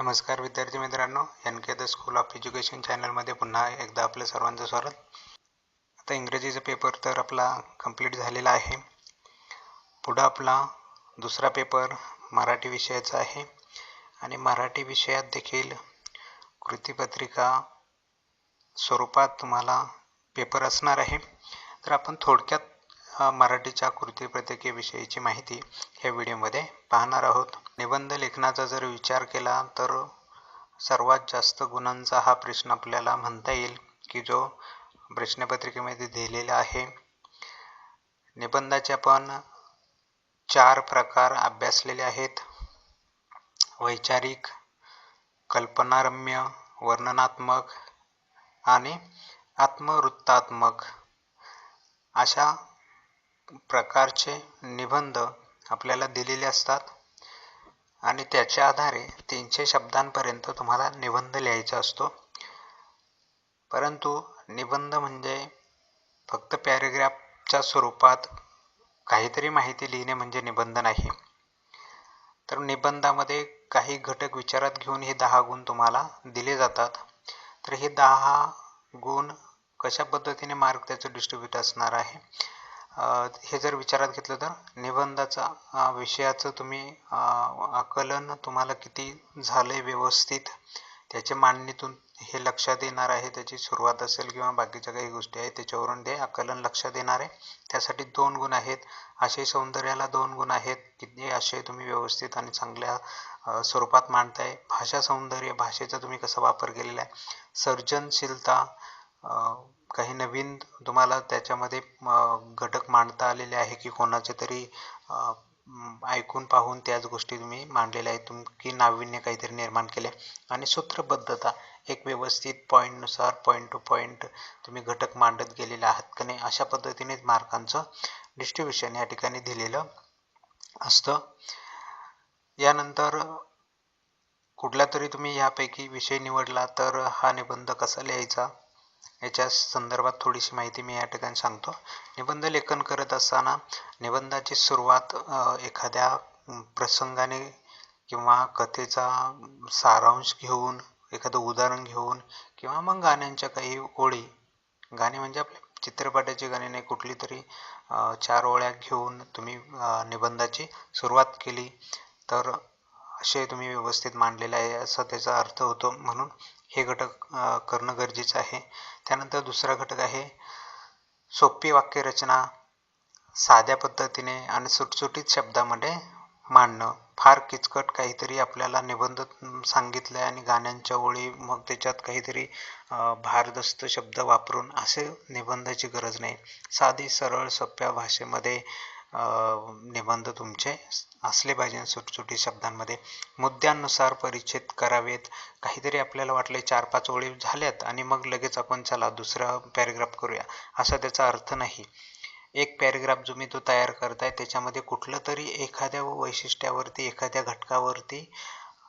नमस्कार विद्यार्थी मित्रांनो N K the school of education चॅनलमध्ये पुन्हा एकदा आपलं सर्वांचं स्वागत. आता इंग्रजीचा पेपर तर आपला कंप्लीट झालेला आहे. पुढं आपला दुसरा पेपर मराठी विषयाचा आहे. आणि मराठी विषयात देखील कृतीपत्रिका स्वरूपात तुम्हाला पेपर असणार आहे. तर आपण थोडक्यात मराठीच्या मराठीच्या कृतीपत्रिकेविषयीची माहिती ह्या व्हिडिओमध्ये पाहणार आहोत. निबंध लेखनाचा जर विचार केला तर सर्वात जास्त गुणांचा हा प्रश्न आपल्याला म्हणता येईल की जो प्रश्नपत्रिकेमध्ये दिलेला आहे. निबंधाचे आपण चार प्रकार अभ्यासलेले आहेत. वैचारिक कल्पनारम्य वर्णनात्मक आणि आत्मवृत्तात्मक. अशा प्रकारचे निबंध आपल्याला दिलेले असतात आणि त्याच्या आधारे तीनशे शब्दांपर्यंत तुम्हाला निबंध लिहायचा असतो. परंतु निबंध म्हणजे फक्त पॅरेग्राफच्या स्वरूपात काहीतरी माहिती लिहिणे म्हणजे निबंध नाही. तर निबंधामध्ये काही घटक विचारात घेऊन हे दहा गुण तुम्हाला दिले जातात. तर हे दहा गुण कशा पद्धतीने मार्क त्याचं डिस्ट्रीब्यूट असणार आहे? हे जर विचारात घेतलं तर निबंधाचा विषयाचं तुम्ही आकलन तुम्हाला किती झालंय व्यवस्थित त्याच्या मांडणीतून हे लक्षात येणार आहे त्याची सुरुवात असेल किंवा बाकीच्या काही गोष्टी आहेत त्याच्यावरून ते आकलन लक्षात येणार आहे. त्यासाठी दोन गुण आहेत. आशय सौंदर्याला दोन गुण आहेत. किती आशय तुम्ही व्यवस्थित आणि चांगल्या स्वरूपात मांडताय. भाषा सौंदर्य भाषेचा तुम्ही कसा वापर केलेला आहे? सर्जनशीलता काही नवीन तुम्हाला त्याच्यामध्ये घटक मांडता आलेले आहे की कोणाचे तरी ऐकून पाहून त्याच गोष्टी तुम्ही मांडलेल्या आहेत तुम की नाविन्य काहीतरी निर्माण केले. आणि सूत्रबद्धता एक व्यवस्थित पॉईंटनुसार पॉईंट टू पॉईंट तुम्ही घटक मांडत गेलेले आहात का नाही अशा पद्धतीने मार्कांचं डिस्ट्रीब्युशन या ठिकाणी दिलेलं असतं. यानंतर कुठला तरी तुम्ही यापैकी विषय निवडला तर हा निबंध कसा लिहायचा? याच्या संदर्भात थोडीशी माहिती मी या ठिकाणी सांगतो. निबंध लेखन करत असताना निबंधाची सुरुवात एखाद्या प्रसंगाने किंवा कथेचा सारांश घेऊन एखादं उदाहरण घेऊन किंवा मग गाण्यांच्या काही ओळी. गाणी म्हणजे आपल्या चित्रपटाची गाणी नाही कुठली तरी चार ओळ्या घेऊन तुम्ही निबंधाची सुरुवात केली. तर असे तुम्ही व्यवस्थित मांडलेले आहे असा त्याचा अर्थ होतो. म्हणून हे घटक करणं गरजेचं आहे. त्यानंतर दुसरा घटक आहे सोपी वाक्यरचना साध्या पद्धतीने आणि सुटसुटीत शब्दामध्ये मांडणं. फार किचकट काहीतरी आपल्याला निबंध सांगितलं आहे आणि गाण्यांच्या ओळी मग त्याच्यात काहीतरी भारदस्त शब्द वापरून असे निबंधाची गरज नाही. साधी सरळ सोप्या भाषेमध्ये निबंध तुमचे असले पाहिजे सुटसुटी शब्दांमध्ये. मुद्द्यांनुसार परिच्छेद करावेत. काहीतरी आपल्याला वाटले चार पाच ओळी झाल्यात आणि मग लगेच आपण चला दुसरा पॅरेग्राफ करूया. असा त्याचा अर्थ नाही. एक पॅरेग्राफ जो मी तो तयार करताय त्याच्यामध्ये कुठलं तरी एखाद्या वैशिष्ट्यावरती एखाद्या घटकावरती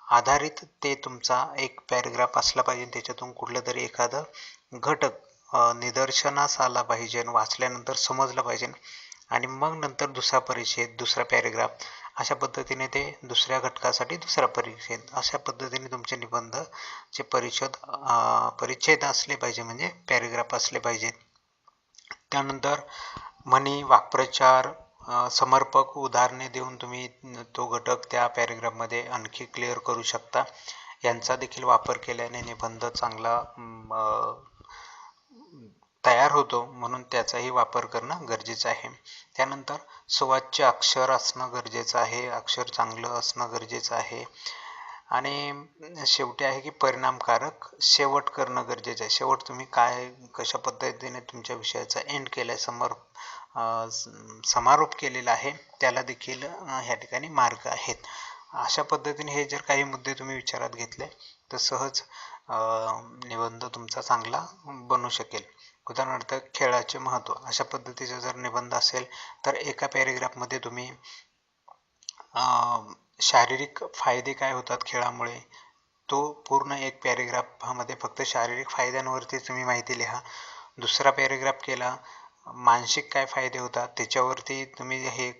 आधारित ते तुमचा एक पॅरेग्राफ असला पाहिजे त्याच्यातून कुठलं तरी एखादं घटक निदर्शनास आला पाहिजे वाचल्यानंतर समजलं पाहिजे. आणि मग नंतर दुसरा परिच्छेद दुसरा पॅरेग्राफ अशा पद्धतीने ते दुसऱ्या घटकासाठी दुसरा परिच्छेद. अशा पद्धतीने तुमचे निबंधचे परिच्छेद परिच्छेद असले पाहिजे म्हणजे पॅरेग्राफ असले पाहिजेत त्यानंतर म्हणी वाक्प्रचार समर्पक उदाहरणे देऊन तुम्ही तो घटक त्या पॅरेग्राफमध्ये आणखी क्लिअर करू शकता. यांचा देखील वापर केल्याने निबंध चांगला तयार होतो म्हणून त्याचाही वापर करणं गरजेचं आहे. त्यानंतर सुवाच्य अक्षर असणं गरजेचं आहे अक्षर चांगलं असणं गरजेचं आहे. आणि शेवटी आहे की परिणामकारक शेवट करणं गरजेचं आहे. शेवट तुम्ही काय कशा पद्धतीने तुमच्या विषयाचा एंड केला आहे समर समारोप केलेला आहे त्याला देखील ह्या ठिकाणी मार्ग आहेत. अशा पद्धतीने हे जर काही मुद्दे तुम्ही विचारात घेतले तर सहज निबंध तुमचा चांगला बनू शकेल. उदाहरणार्थ खेळाचे महत्त्व अशा पद्धतीचा जर निबंध असेल तर एका पॅरेग्राफमध्ये तुम्ही शारीरिक फायदे काय होतात खेळामुळे? तो पूर्ण एक पॅरेग्राफामध्ये फक्त शारीरिक फायद्यांवरती तुम्ही माहिती लिहा. दुसरा पॅरेग्राफ केला मानसिक काय फायदे होतात? त्याच्यावरती तुम्ही हे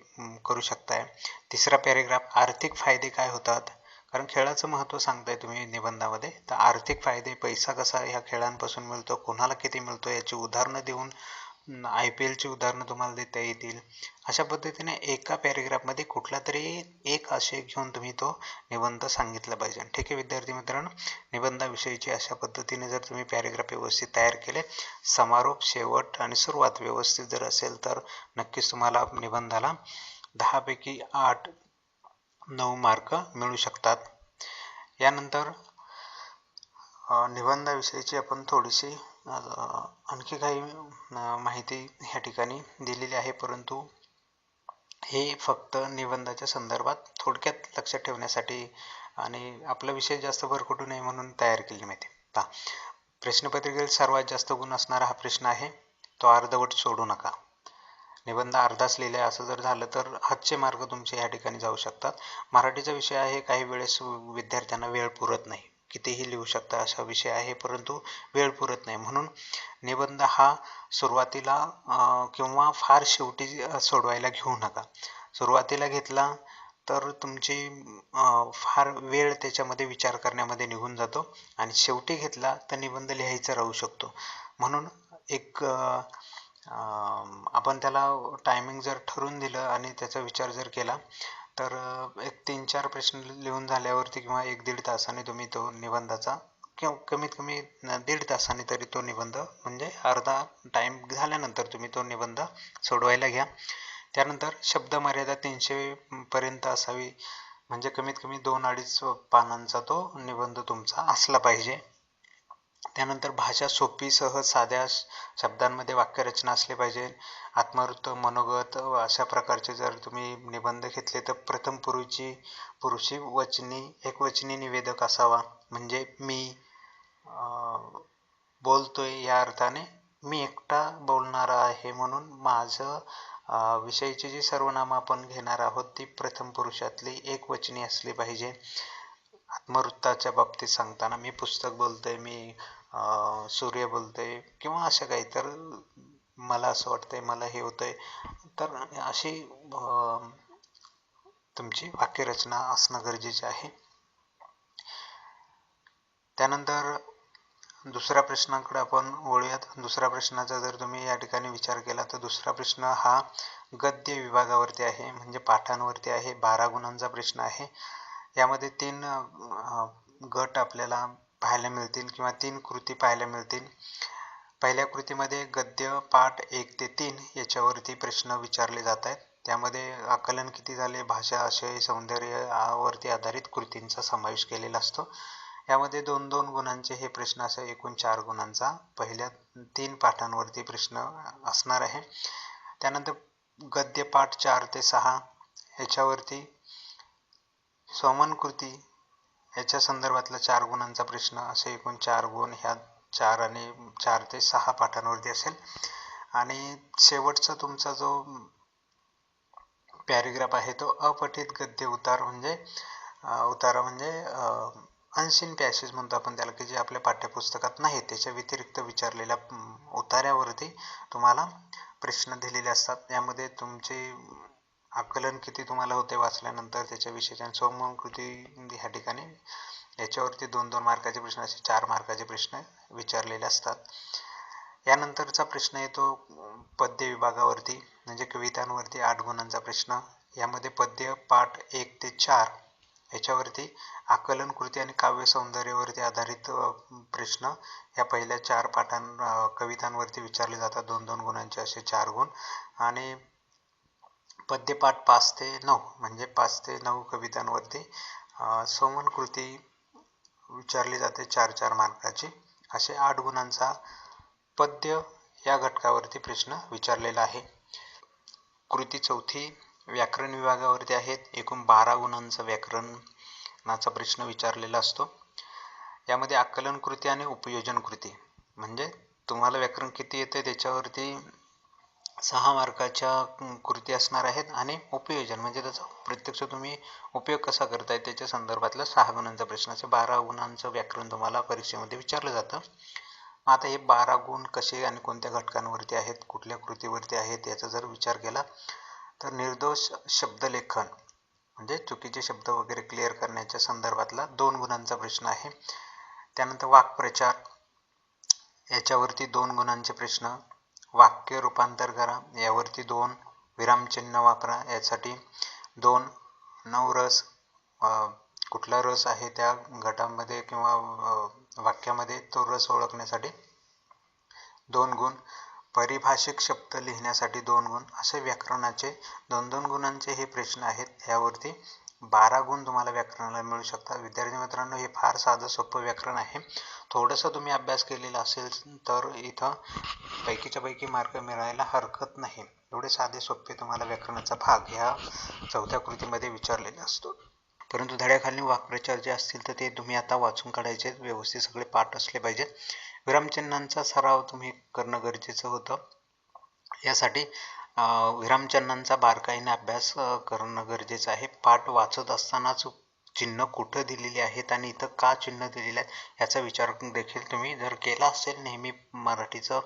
करू शकताय. तिसरा पॅरेग्राफ आर्थिक फायदे काय होतात? कारण खेळाचं महत्त्व सांगताय तुम्ही निबंधामध्ये. तर आर्थिक फायदे पैसा कसा ह्या खेळांपासून मिळतो कोणाला किती मिळतो याची उदाहरणं देऊन आय पी एलची उदाहरणं तुम्हाला देता येतील. अशा पद्धतीने एका पॅरेग्राफमध्ये कुठला तरी एक आशय घेऊन तुम्ही तो निबंध सांगितला पाहिजे. ठीक आहे विद्यार्थी मित्रांनो? निबंधाविषयीची अशा पद्धतीने जर तुम्ही पॅरेग्राफ व्यवस्थित तयार केले समारोप शेवट आणि सुरुवात व्यवस्थित जर असेल तर नक्कीच तुम्हाला निबंधाला दहापैकी आठ नऊ मार्क मिळू शकतात. यानंतर निबंधाविषयीची आपण थोडीशी आणखी काही माहिती ह्या ठिकाणी दिलेली आहे. परंतु हे फक्त निबंधाच्या संदर्भात थोडक्यात लक्षात ठेवण्यासाठी आणि आपला विषय जास्त भरकटू नये म्हणून तयार केली माहिती पहा प्रश्नपत्रिकेत सर्वात जास्त गुण असणारा हा प्रश्न आहे तो अर्धवट सोडू नका. निबंध अर्धाच लिहिला असं जर झालं तर हातचे मार्ग तुमचे या ठिकाणी जाऊ शकतात. मराठीचा विषय आहे काही वेळेस विद्यार्थ्यांना वेळ पुरत नाही. कितीही लिहू शकता असा विषय आहे परंतु वेळ पुरत नाही. म्हणून निबंध हा सुरुवातीला किंवा फार शेवटी सोडवायला घेऊ नका. सुरुवातीला घेतला तर तुमची फार वेळ त्याच्यामध्ये विचार करण्यामध्ये निघून जातो. आणि शेवटी घेतला तर निबंध लिहायचा राहू शकतो. म्हणून एक आपण त्याला टायमिंग जर ठरवून दिलं आणि त्याचा विचार जर केला तर एक तीन चार प्रश्न लिहून झाल्यावरती किंवा एक दीड तासाने तुम्ही तो निबंधाचा किंवा कमीत कमी दीड तासाने तरी तो निबंध म्हणजे अर्धा टाईम झाल्यानंतर तुम्ही तो निबंध सोडवायला घ्या. त्यानंतर शब्द मर्यादा तीनशे पर्यंत असावी म्हणजे कमीत कमी दोन अडीच पानांचा तो निबंध तुमचा असला पाहिजे. त्यानंतर भाषा सोपी सहज साध्या शब्दांमध्ये वाक्यरचना असली पाहिजे. आत्मवृत्त मनोगत अशा प्रकारचे जर तुम्ही निबंध घेतले तर प्रथम पुरुषी पुरुषी वचनी एकवचनी निवेदक असावा. म्हणजे मी बोलतोय या अर्थाने मी एकटा बोलणारा आहे म्हणून माझं विषयीची जी सर्वनामं आपण घेणार आहोत ती प्रथम पुरुषातली एक वचनी असली पाहिजे. आत्मवृत्ताच्या बाबतीत सांगताना मी पुस्तक बोलतोय मी सूर्य बोलतोय किंवा असं काही तर मला असं वाटतंय मला हे होतंय. तर अशी तुमची वाक्यरचना असणं गरजेचे आहे. त्यानंतर दुसऱ्या प्रश्नाकडे आपण वळूयात. दुसऱ्या प्रश्नाचा जर तुम्ही या ठिकाणी विचार केला तर दुसरा प्रश्न हा गद्य विभागावरती आहे म्हणजे पाठांवरती आहे. बारा गुणांचा प्रश्न आहे. यामध्ये तीन गट आपल्याला पाहायला मिळतील किंवा तीन कृती पाहायला मिळतील. पहिल्या कृतीमध्ये गद्य पाठ एक ते तीन याच्यावरती प्रश्न विचारले जात आहेत. त्यामध्ये आकलन किती झाले भाषा आशय सौंदर्यावरती आधारित कृतींचा समावेश केलेला असतो. यामध्ये दोन दोन गुणांचे हे प्रश्न असे एकूण चार गुणांचा पहिल्या तीन पाठांवरती प्रश्न असणार आहे. त्यानंतर गद्यपाठ चार ते सहा याच्यावरती सोमन कृती याच्या संदर्भातला चार गुणांचा प्रश्न असे एकूण चार गुण ह्या चार आणि चार ते सहा पाठांवरती असेल. आणि शेवटचा तुमचा जो पॅरेग्राफ आहे तो अपठित गद्य उतार म्हणजे उतारा म्हणजे अनसिन पॅसेज म्हणतो आपण त्याला की जे आपल्या पाठ्यपुस्तकात नाही त्याच्या व्यतिरिक्त विचारलेल्या उतार्यावरती तुम्हाला प्रश्न दिलेले असतात. यामध्ये तुमचे आकलन किती तुम्हाला होते वाचल्यानंतर त्याच्याविषयी सोमन कृती ह्या ठिकाणी याच्यावरती दोन दोन मार्काचे प्रश्न असे चार मार्काचे प्रश्न विचारलेले असतात. यानंतरचा प्रश्न येतो पद्य विभागावरती म्हणजे कवितांवरती आठ गुणांचा प्रश्न. यामध्ये पद्य पाठ एक ते चार याच्यावरती आकलन कृती आणि काव्य सौंदर्यावरती आधारित प्रश्न. या पहिल्या चार पाठां कवितांवरती विचारले जातात दोन दोन गुणांचे असे चार गुण. आणि पद्यपाठ पाच ते नऊ म्हणजे पाच ते नऊ कवितांवरती सोमन कृती विचारली जाते चार चार मार्काची. असे आठ गुणांचा पद्य या घटकावरती प्रश्न विचारलेला आहे. कृती चौथी व्याकरण विभागावरती आहेत. एकूण बारा गुणांचा व्याकरणाचा प्रश्न विचारलेला असतो. यामध्ये आकलन कृती आणि उपयोजन कृती. म्हणजे तुम्हाला व्याकरण किती येते त्याच्यावरती सहा मार्काच्या कृती असणार आहेत आणि उपयोजन म्हणजे त्याचा प्रत्यक्ष तुम्ही उपयोग कसा करताय त्याच्या संदर्भातला सहा गुणांचा प्रश्न असे बारा गुणांचं व्याकरण तुम्हाला परीक्षेमध्ये विचारलं जातं. आता हे बारा गुण कसे आणि कोणत्या घटकांवरती आहेत कुठल्या कृतीवरती आहेत याचा जर विचार केला तर निर्दोष शब्दलेखन म्हणजे चुकीचे शब्द वगैरे क्लिअर करण्याच्या संदर्भातला दोन गुणांचा प्रश्न आहे. त्यानंतर वाक्प्रचार याच्यावरती दोन गुणांचे प्रश्न वाक्य रूपांतर करा. यावरती दोन विरामचिन्ह वापरा. यासाठी दोन नऊ रस कुठला रस आहे त्या गटामध्ये किंवा वाक्यामध्ये तो रस ओळखण्यासाठी? दोन गुण. परिभाषिक शब्द लिहिण्यासाठी दोन गुण. असे व्याकरणाचे दोन दोन गुणांचे हे प्रश्न आहेत. यावरती बारा गुण तुम्हाला व्याकरणाला मिळू शकतात. विद्यार्थी मित्रांनो हे फार साधं सोपं व्याकरण आहे. थोडंसं तुम्ही अभ्यास केलेला असेल तर इथं पैकीच्या पैकी मार्क मिळायला हरकत नाही. एवढे साधे सोपे तुम्हाला व्याकरणाचा भाग ह्या चौथ्या कृतीमध्ये विचारलेला असतो. परंतु धड्याखाली वाक्प्रचार जे असतील तर ते तुम्ही आता वाचून काढायचे. व्यवस्थित सगळे पाठ असले पाहिजेत विरामचिन्हांचा सराव तुम्ही करणं गरजेचं होतं. यासाठी विरामचिन्हांचा बारकाईने अभ्यास करणं गरजेचं आहे. पाठ वाचत असतानाच चिन्ह कुठं दिलेली आहेत आणि इथं का चिन्ह दिलेलं आहेत याचा विचार देखील तुम्ही जर केला असेल नेहमी मराठीचं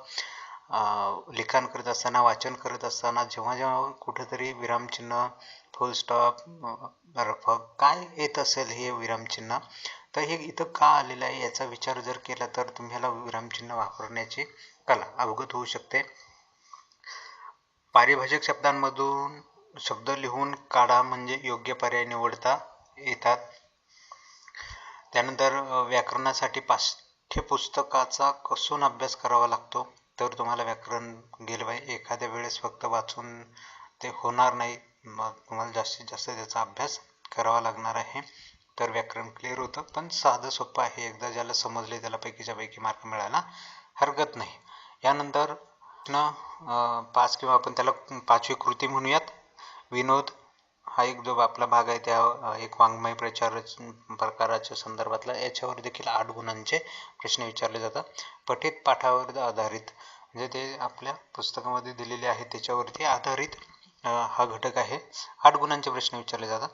लिखाण करत असताना वाचन करत असताना जेव्हा जेव्हा कुठेतरी विरामचिन्ह फुल स्टॉप रफक काय येत असेल हे विरामचिन्ह तर हे इथं का आलेलं आहे याचा विचार जर केला तर तुम्हाला विरामचिन्ह वापरण्याची कला अवगत होऊ शकते. पारिभाषिक शब्दांमधून शब्द लिहून काढा म्हणजे योग्य पर्याय निवडता येतात. त्यानंतर व्याकरणासाठी पाठ्यपुस्तकाचा कसून अभ्यास करावा लागतो? तर तुम्हाला व्याकरण गेलं पाहिजे. एखाद्या वेळेस फक्त वाचून ते होणार नाही. मग तुम्हाला जास्तीत जास्त त्याचा अभ्यास करावा लागणार आहे. तर व्याकरण क्लिअर होतं. पण साधं सोपं आहे. एकदा ज्याला समजले त्याला पैकीच्या पैकी मार्क मिळायला हरकत नाही. यानंतर पाच किंवा आपण त्याला पाचवी कृती म्हणूयात. विनोद हा एक जो आपला भाग आहे त्या एक वाङ्मय प्रचार प्रकाराच्या संदर्भातला. याच्यावर देखील आठ गुणांचे प्रश्न विचारले जातात. पठित पाठावर आधारित म्हणजे ते आपल्या पुस्तकामध्ये दिलेले आहे त्याच्यावरती आधारित हा घटक आहे. आठ गुणांचे प्रश्न विचारले जातात.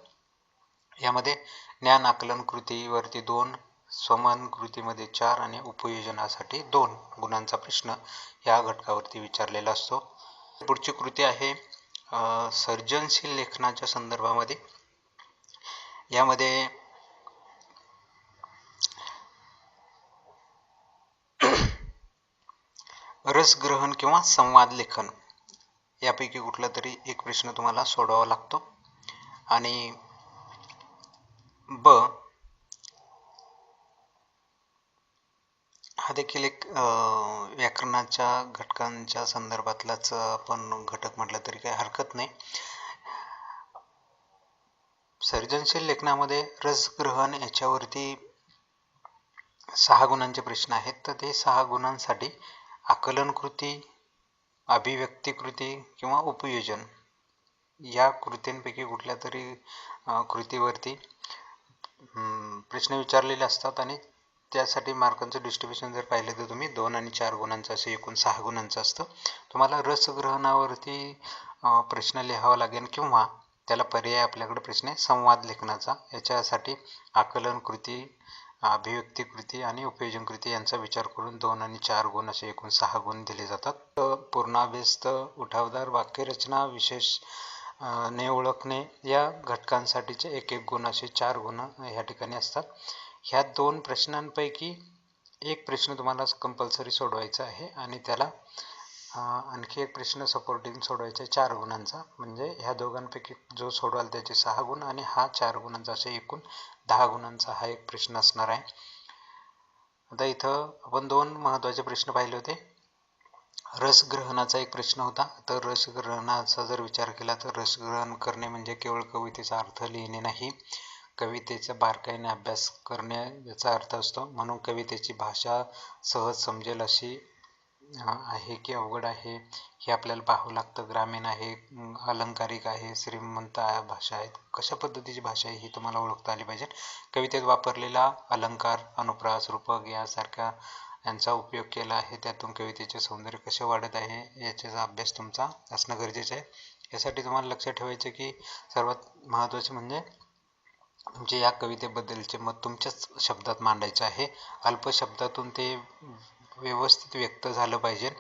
यामध्ये ज्ञान आकलन कृतीवरती दोन स्वमान कृतीमध्ये चार आणि उपयोजनासाठी दोन गुणांचा प्रश्न या घटकावरती विचारलेला असतो. पुढची कृती आहे सर्जनशील लेखनाच्या संदर्भामध्ये. यामध्ये रसग्रहण किंवा संवाद लेखन यापैकी कुठला तरी एक प्रश्न तुम्हाला सोडवावा लागतो. आणि ब हा देखील एक व्याकरणाच्या घटकांच्या संदर्भातलाच आपण घटक म्हटलं तरी काही हरकत नाही. सर्जनशील लेखनामध्ये रसग्रहण याच्यावरती सहा गुणांचे प्रश्न आहेत. तर ते सहा गुणांसाठी आकलन कृती अभिव्यक्ती कृती किंवा उपयोजन या कृतींपैकी कुठल्या तरी कृतीवरती प्रश्न विचारलेले असतात आणि त्यासाठी मार्कांचं डिस्ट्रीब्युशन जर पाहिलं तर तुम्ही दोन आणि चार गुणांचं असं एकूण सहा गुणांचं असतं. तुम्हाला रसग्रहणावरती प्रश्न लिहावा लागेल किंवा त्याला पर्याय आपल्याकडे प्रश्न आहे संवाद लेखनाचा. याच्यासाठी आकलन कृती अभिव्यक्ती कृती आणि उपयोजन कृती यांचा विचार करून दोन आणि चार गुण असे एकूण सहा गुण दिले जातात. पूर्णाभ्यस्त उठावदार वाक्यरचना विशेष ने ओळखणे या घटकांसाठीचे एक एक गुण असे चार गुण ह्या ठिकाणी असतात. ह्या दोन प्रश्नांपैकी एक प्रश्न तुम्हाला कंपल्सरी सोडवायचा आहे आणि त्याला आणखी एक प्रश्न सपोर्टिंग सोडवायचा आहे चार गुणांचा. म्हणजे ह्या दोघांपैकी जो सोडवाल त्याचे सहा गुण आणि हा चार गुणांचा असे एकूण दहा गुणांचा हा एक प्रश्न असणार आहे. आता इथं आपण दोन महत्त्वाचे प्रश्न पाहिले होते. रसग्रहणाचा एक प्रश्न होता. तर रसग्रहणाचा जर विचार केला तर रसग्रहण करणे म्हणजे केवळ कवितेचा अर्थ लिहिणे नाही. कवितेचा बारकाईने अभ्यास करणे याचा अर्थ असतो. म्हणून कवितेची भाषा सहज समजेल अशी आहे की अवघड आहे हे आपल्याला पाहावं लागतं. ग्रामीण आहे अलंकारिक आहे श्रीमंत भाषा आहेत. कशा पद्धतीची भाषा आहे ही तुम्हाला ओळखता आली पाहिजे? कवितेत वापरलेला अलंकार अनुप्रास रूपक यासारख्या यांचा उपयोग केला आहे. त्यातून कवितेचे सौंदर्य कसे वाढत आहे याचा अभ्यास तुमचा असणं गरजेचं आहे. यासाठी तुम्हाला लक्षात ठेवायचं की सर्वात महत्त्वाचे म्हणजे म्हणजे या कवितेबद्दलचे मत तुमच्याच शब्दात मांडायचे आहे. अल्प शब्दातून ते व्यवस्थित व्यक्त झालं पाहिजे.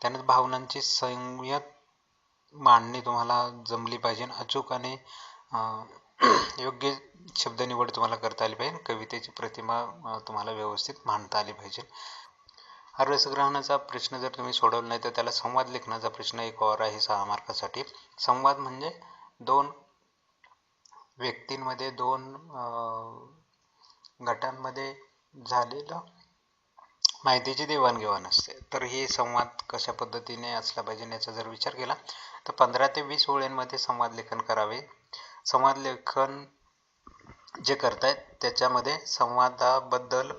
त्यानंतर भावनांची संयत मांडणी तुम्हाला जमली पाहिजे. अचूक आणि योग्य शब्द निवड तुम्हाला करता आली पाहिजे. कवितेची प्रतिमा तुम्हाला व्यवस्थित मांडता आली पाहिजे. हा रसग्रहणाचा प्रश्न जर तुम्ही सोडवला नाही तर त्याला संवाद लेखनाचा प्रश्न एक और आहे सहा मार्कासाठी. संवाद म्हणजे दोन व्यक्तींमध्ये दोन गटांमध्ये झालेलं माहितीची देवाणघेवाण असते. तर हे संवाद कशा पद्धतीने असला पाहिजे याचा जर विचार केला तर पंधरा ते वीस ओळींमध्ये संवाद लेखन करावे. संवाद लेखन जे करतायत त्याच्यामध्ये संवादाबद्दल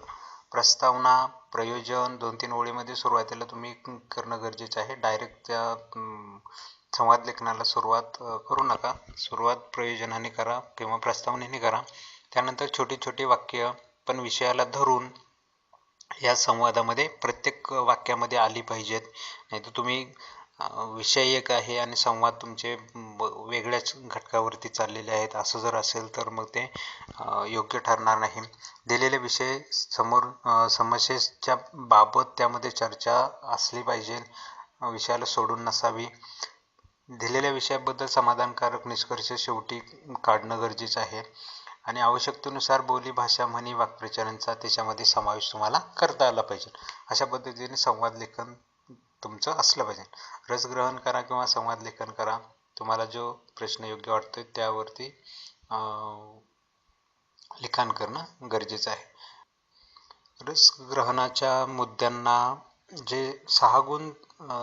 प्रस्तावना प्रयोजन दोन तीन ओळीमध्ये सुरुवातीला तुम्ही करणं गरजेचं आहे. डायरेक्ट त्या संवाद लेखनाला सुरुवात करू नका. सुरुवात प्रयोजनाने करा किंवा प्रस्तावनेने करा. त्यानंतर छोटी छोटी वाक्य पण विषयाला धरून या संवादामध्ये प्रत्येक वाक्यामध्ये आली पाहिजेत. नाही तर तुम्ही विषय एक आहे आणि संवाद तुमचे वेगळ्याच घटकावरती चाललेले आहेत. असं जर असेल तर मग ते योग्य ठरणार नाही. दिलेले विषय समोर समस्येच्या बाबत त्यामध्ये चर्चा असली पाहिजे. विषयाला सोडून नसावी. दिलेल्या विषयाबद्दल समाधानकारक निष्कर्ष शेवटी काढणं गरजेचं आहे. आणि आवश्यकतेनुसार बोली भाषा म्हणी वाक्प्रचारांचा त्याच्यामध्ये समावेश तुम्हाला करता आला पाहिजे. अशा पद्धतीने संवाद लेखन तुमचं असलं पाहिजे. रसग्रहण करा किंवा संवाद लेखन करा. तुम्हाला जो प्रश्न योग्य वाटतो त्यावरती लिखाण करणं गरजेचं आहे. रसग्रहणाच्या मुद्द्यांना जे सहा गुण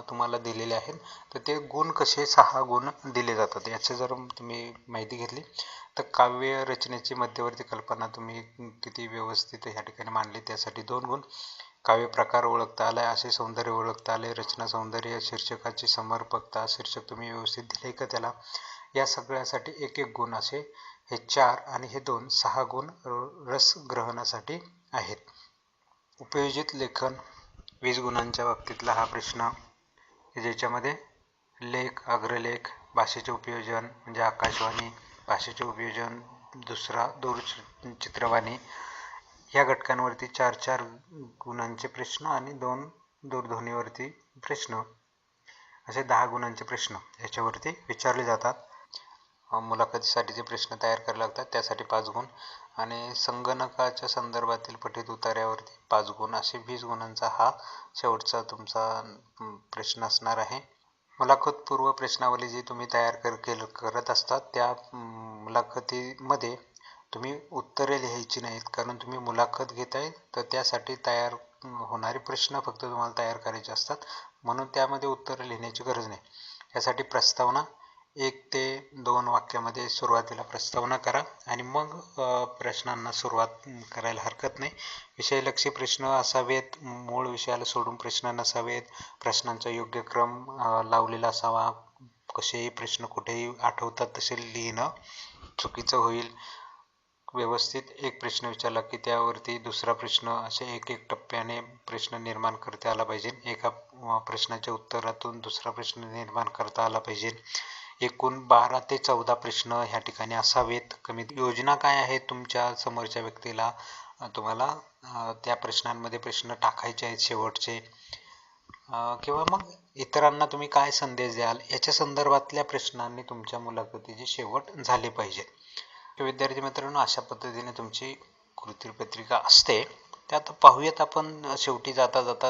तुम्हाला दिलेले आहेत तर ते गुण कसे सहा गुण दिले जातात याची जर तुम्ही माहिती घेतली तर काव्य रचनेची मध्यवर्ती कल्पना तुम्ही किती व्यवस्थित ह्या ठिकाणी मांडली त्यासाठी दोन गुण. काव्य प्रकार ओळखता आलाय असे सौंदर्य ओळखता आले रचना सौंदर्य शीर्षकाची समर्पकता शीर्षक तुम्ही व्यवस्थित दिले का त्याला? या सगळ्यासाठी एक एक गुण असे हे चार आणि हे दोन सहा गुण र- रसग्रहणासाठी आहेत. उपयोजित लेखन वीस गुणांच्या बाबतीतला हा प्रश्न की ज्याच्यामध्ये लेख अग्रलेख भाषेचे उपयोजन म्हणजे आकाशवाणी भाषेचे उपयोजन दुसरा दूरचित्रवाणी या घटकांवरती चार चार गुणांचे प्रश्न आणि दोन दूरध्वनीवरती प्रश्न. असे दहा गुणांचे प्रश्न याच्यावरती विचारले जातात. मुलाखतीसाठी जे प्रश्न तयार करावे लागतात त्यासाठी पाच गुण. आणि संगणकाच्या संदर्भातील पठित उतार्यावरती पाच गुण असे वीस गुणांचा हा शेवटचा तुमचा प्रश्न असणार आहे. मुलाखतपूर्व प्रश्नावली जी तुम्ही तयार कर केल करत असतात त्या मुलाखतीमध्ये तुम्ही उत्तरे लिहायची नाहीत कारण तुम्ही मुलाखत घेताय तर त्यासाठी तयार होणारे प्रश्न फक्त तुम्हाला तयार करायचे असतात. म्हणून त्यामध्ये उत्तरं लिहिण्याची गरज नाही. यासाठी प्रस्तावना एक ते दोन वाक्यामध्ये सुरुवातीला प्रस्तावना करा आणि मग प्रश्नांना सुरुवात करायला हरकत नाही. विषयलक्षी प्रश्न असावेत मूळ विषयाला सोडून प्रश्न नसावेत. प्रश्नांचा योग्य क्रम लावलेला असावा. कसेही प्रश्न कुठेही आठवतात तसे लिहिणं चुकीचं होईल. व्यवस्थित एक प्रश्न विचारला की त्यावरती दुसरा प्रश्न असे एक एक टप्प्याने प्रश्न निर्माण करता आला पाहिजे. एका प्रश्नाच्या उत्तरातून दुसरा प्रश्न निर्माण करता आला पाहिजे. एकूण बारा ते चौदा प्रश्न ह्या ठिकाणी असावेत. कमीत योजना काय आहे तुमच्या समोरच्या व्यक्तीला? तुम्हाला त्या प्रश्नांमध्ये प्रश्न टाकायचे आहेत शेवटचे. किंवा मग इतरांना तुम्ही काय संदेश द्याल? याच्या संदर्भातल्या प्रश्नांनी तुमच्या मुलाखतीचे शेवट झाले पाहिजे. विद्यार्थी मित्रांनो अशा पद्धतीने तुमची कृतीपत्रिका असते. त्यात पाहूयात आपण शेवटी जाता जाता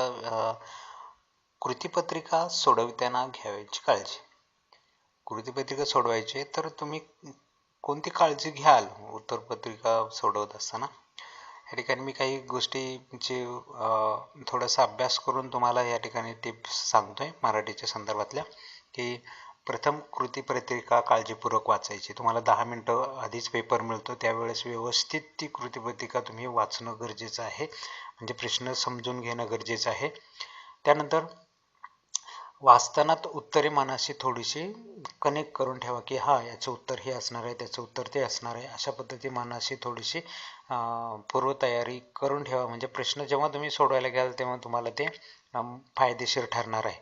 कृतीपत्रिका सोडविताना घ्यावयाची काळजी. कृतीपत्रिका सोडवायची तर तुम्ही कोणती काळजी घ्याल? उत्तरपत्रिका सोडवत असताना? या ठिकाणी मी काही गोष्टींचे थोडासा अभ्यास करून तुम्हाला या ठिकाणी टिप्स सांगतोय मराठीच्या संदर्भातल्या की प्रथम कृतीपत्रिका काळजीपूर्वक वाचायची. तुम्हाला दहा मिनटं आधीच पेपर मिळतो त्यावेळेस व्यवस्थित ती कृतीपत्रिका तुम्ही वाचणं गरजेचं आहे. म्हणजे प्रश्न समजून घेणं गरजेचं आहे. त्यानंतर वाचताना उत्तरे मनाशी थोडीशी कनेक्ट करून ठेवा की हा याचं उत्तर हे असणार आहे त्याचं उत्तर ते असणार आहे. अशा पद्धती मनाशी थोडीशी पूर्वतयारी करून ठेवा. म्हणजे प्रश्न जेव्हा तुम्ही सोडवायला घ्याल तेव्हा तुम्हाला ते फायदेशीर ठरणार आहे.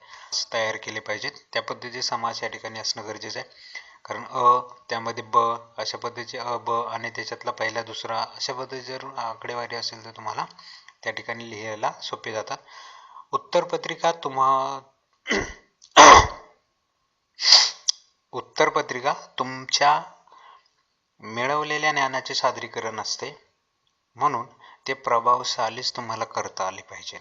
तयार केले पाहिजेत. त्या पद्धतीचे समास या ठिकाणी असणं गरजेचं आहे. कारण अ त्यामध्ये ब अशा पद्धतीचे अ ब आणि त्याच्यातला पहिला दुसरा अशा पद्धतीचे जर आकडेवारी असेल तर तुम्हाला त्या ठिकाणी लिहायला सोपे जातात. उत्तरपत्रिका तुम्हा उत्तरपत्रिका तुमच्या मिळवलेल्या ज्ञानाचे सादरीकरण असते. म्हणून ते प्रभावशालीच तुम्हाला करता आले पाहिजे.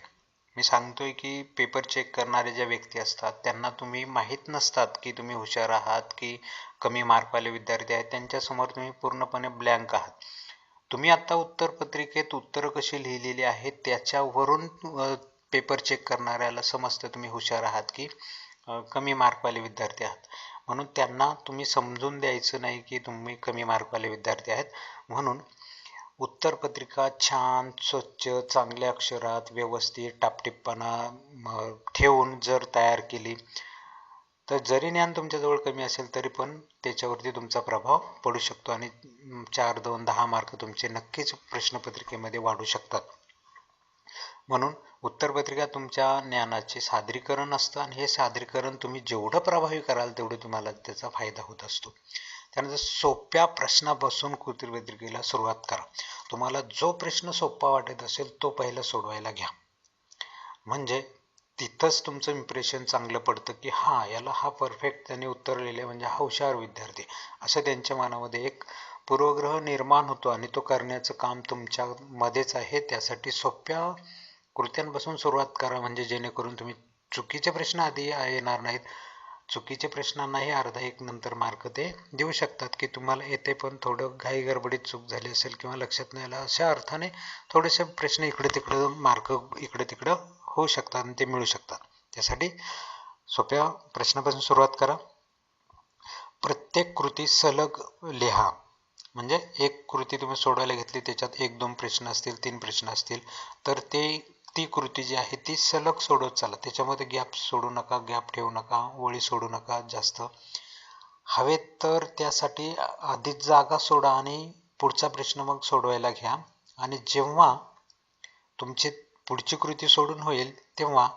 मी सांगतोय की पेपर चेक करणारे ज्या व्यक्ती असतात त्यांना तुम्ही माहीत नसतात की तुम्ही हुशार आहात की कमी मार्कवाले विद्यार्थी आहेत त्यांच्यासमोर तुम्ही पूर्णपणे ब्लँक आहात. तुम्ही आत्ता उत्तरपत्रिकेत उत्तरं कशी लिहिलेली आहेत त्याच्यावरून पेपर चेक करणाऱ्याला समजतं तुम्ही हुशार आहात की कमी मार्कवाले विद्यार्थी आहात. म्हणून त्यांना तुम्ही समजून द्यायचं नाही की तुम्ही कमी मार्कवाले विद्यार्थी आहेत. म्हणून उत्तरपत्रिका छान स्वच्छ चांगल्या अक्षरात व्यवस्थित टापटिप्पणा ठेवून जर तयार केली तर जरी ज्ञान तुमच्याजवळ कमी असेल तरी पण त्याच्यावरती तुमचा प्रभाव पडू शकतो आणि चार दोन दहा मार्क तुमचे नक्कीच प्रश्नपत्रिकेमध्ये वाढू शकतात. म्हणून उत्तरपत्रिका तुमच्या ज्ञानाचे सादरीकरण असतं आणि हे सादरीकरण तुम्ही जेवढं प्रभावी कराल तेवढं तुम्हाला त्याचा फायदा होत असतो. त्यानंतर सोप्या प्रश्नापासून उत्तरपत्रिकेला सुरुवात करा. तुम्हाला जो प्रश्न सोपा वाटत असेल तो पहिला सोडवायला घ्या. म्हणजे तिथंच तुमचं इम्प्रेशन चांगलं पडतं की हां याला हा परफेक्ट त्याने उत्तर लिहिले म्हणजे हा हुशार विद्यार्थी असं त्यांच्या मनामध्ये एक पूर्वग्रह निर्माण होतो आणि तो करण्याचं काम तुमच्यामध्येच आहे. त्यासाठी सोप्या कृत्यांपासून सुरुवात करा म्हणजे जेणेकरून तुम्ही चुकीचे प्रश्न आधी येणार नाहीत. चुकीचे प्रश्नांनाही अर्धा एक नंतर मार्क ते देऊ शकतात की तुम्हाला येते पण थोडं घाई गडबडीत चूक झाली असेल किंवा लक्षात नाही आलं अशा अर्थाने थोडेसे प्रश्न इकडे तिकडं मार्क इकडे तिकडं होऊ शकतात आणि ते मिळू शकतात. त्यासाठी सोप्या प्रश्नापासून सुरुवात करा. प्रत्येक कृती सलग लिहा. म्हणजे एक कृती तुम्ही सोडवायला घेतली त्याच्यात एक दोन प्रश्न असतील तीन प्रश्न असतील तर ते ती कृती जी आहे ती सलग सोडत चाला. त्याच्यामध्ये गॅप सोडू नका गॅप ठेवू नका ओळी सोडू नका जास्त. हवे तर त्यासाठी आधीच जागा सोडा आणि पुढचा प्रश्न मग सोडवायला घ्या. आणि जेव्हा तुमची पुढची कृती सोडून होईल तेव्हा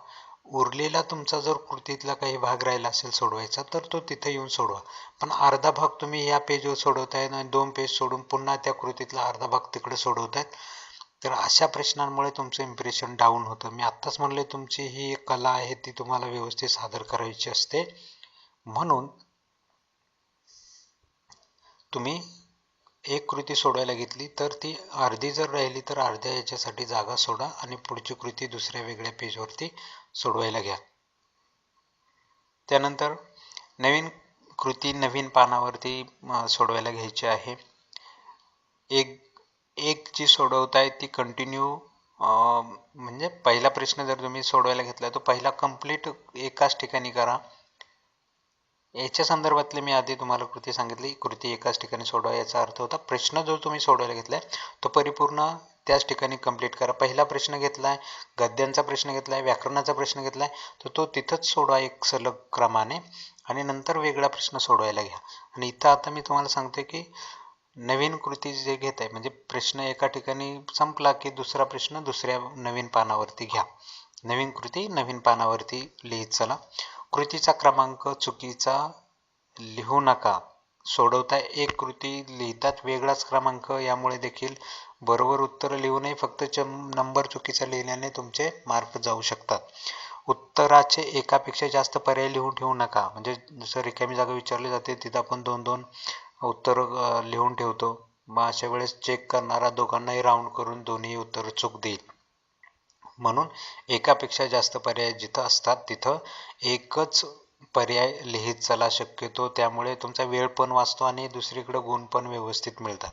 उरलेला तुमचा जर कृतीतला काही भाग राहिला असेल सोडवायचा तर तो तिथे येऊन सोडवा. पण अर्धा भाग तुम्ही या पेजवर सोडवतायत आणि दोन पेज सोडून पुन्हा त्या कृतीतला अर्धा भाग तिकडे सोडवतायत. तर अशा प्रश्नांमुळे तुमचं इम्प्रेशन डाऊन होतं. मी आत्ताच म्हणले तुमची ही एक कला आहे ती तुम्हाला व्यवस्थित सादर करायची असते. म्हणून तुम्ही एक कृती सोडवायला घेतली तर ती अर्धी जर राहिली तर अर्ध्या याच्यासाठी जागा सोडा आणि पुढची कृती दुसऱ्या वेगळ्या पेजवरती सोडवायला घ्या. त्यानंतर नवीन कृती नवीन पानावरती सोडवायला घ्यायची आहे. एक एक जी सोडवताय ती कंटिन्यू म्हणजे पहिला प्रश्न जर तुम्ही सोडवायला घेतला तो पहिला कंप्लीट एकाच ठिकाणी करा. याच्या संदर्भातले मी आधी तुम्हाला कृती सांगितली. कृती एकाच ठिकाणी सोडवा याचा अर्थ होता प्रश्न जो तुम्ही सोडवायला घेतलाय तो परिपूर्ण त्याच ठिकाणी कंप्लीट करा. पहिला प्रश्न घेतलाय गद्यांचा प्रश्न घेतलाय व्याकरणाचा प्रश्न घेतलाय तर तो तिथंच सोडवा एक सलग क्रमाने. आणि नंतर वेगळा प्रश्न सोडवायला घ्या. आणि इथं आता मी तुम्हाला सांगते की नवीन कृती जे घेत आहे म्हणजे प्रश्न एका ठिकाणी संपला की दुसरा प्रश्न दुसऱ्या नवीन पानावरती घ्या. नवीन कृती नवीन पानावरती लिहित चला. कृतीचा क्रमांक चुकीचा लिहू नका. सोडवता एक कृती लिहितात वेगळाच क्रमांक यामुळे देखील बरोबर उत्तर लिहू नये. फक्त नंबर चुकीचा लिहिल्याने तुमचे मार्क जाऊ शकतात. उत्तराचे एकापेक्षा जास्त पर्याय लिहून ठेवू नका. म्हणजे जसं रिकामी जागा विचारली जाते तिथं आपण दोन दोन उत्तर लिहून ठेवतो. मग अशा वेळेस चेक करणारा दोघांनाही राऊंड करून दोन्ही उत्तर चूक देईल. म्हणून एकापेक्षा जास्त पर्याय जिथं असतात तिथं एकच पर्याय लिहित चला शक्यतो. त्यामुळे तुमचा वेळ पण वाचतो आणि दुसरीकडे गुण पण व्यवस्थित मिळतात.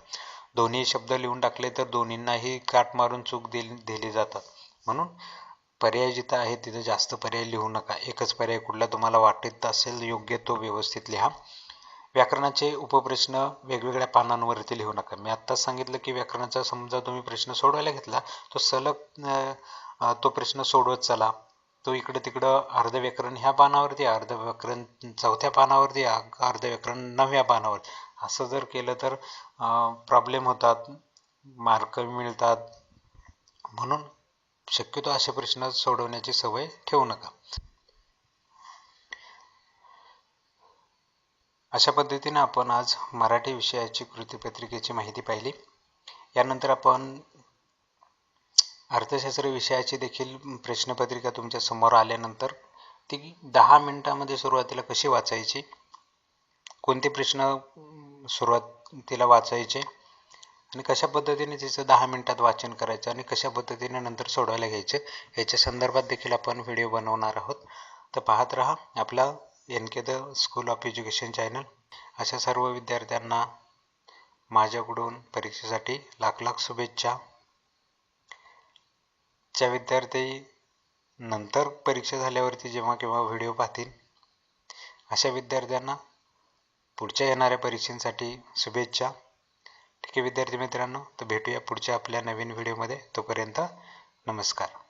दोन्ही शब्द लिहून टाकले तर दोन्हींनाही काट मारून चूक दिली दिली जातात. म्हणून पर्याय जिथं आहे तिथं जास्त पर्याय लिहू नका. एकच पर्याय कुठला तुम्हाला वाटत असेल योग्य तो व्यवस्थित लिहा. व्याकरणाचे उपप्रश्न वेगवेगळ्या पानांवरती लिहू नका. मी आत्ताच सांगितलं की व्याकरणाचा समजा तुम्ही प्रश्न सोडवायला घेतला तो सलग तो प्रश्न सोडवत चला. तो इकडं तिकडं अर्ध व्याकरण ह्या पानावरती अर्ध व्याकरण चौथ्या पानावरती अर्ध व्याकरण नवव्या पानावर. असं जर केलं तर प्रॉब्लेम होतात मार्क मिळतात. म्हणून शक्यतो असे प्रश्न सोडवण्याची सवय ठेवू नका. अशा पद्धतीने आपण आज मराठी विषयाची कृतीपत्रिकेची माहिती पाहिली. यानंतर आपण अर्थशास्त्र विषयाची देखील प्रश्नपत्रिका तुमच्यासमोर आल्यानंतर ती दहा मिनिटामध्ये सुरुवातीला कशी वाचायची? कोणते प्रश्न सुरुवात तिला वाचायचे? आणि कशा पद्धतीने तिचं दहा मिनटात वाचन करायचं? आणि कशा पद्धतीने नंतर सोडवायला घ्यायचे? याच्या संदर्भात देखील आपण व्हिडिओ बनवणार आहोत. तर पाहत राहा आपला N K the school of education channel अशा सर्व विद्यार्थ्यांना माझ्याकडून परीक्षेसाठी लाख लाख शुभेच्छा. ज्या विद्यार्थी नंतर परीक्षा झाल्यावरती जेव्हा केव्हा व्हिडिओ पाहतील अशा विद्यार्थ्यांना पुढच्या येणाऱ्या परीक्षेसाठी शुभेच्छा. ठीक आहे विद्यार्थी मित्रांनो तर भेटूया पुढच्या आपल्या नवीन व्हिडिओमध्ये तोपर्यंत नमस्कार.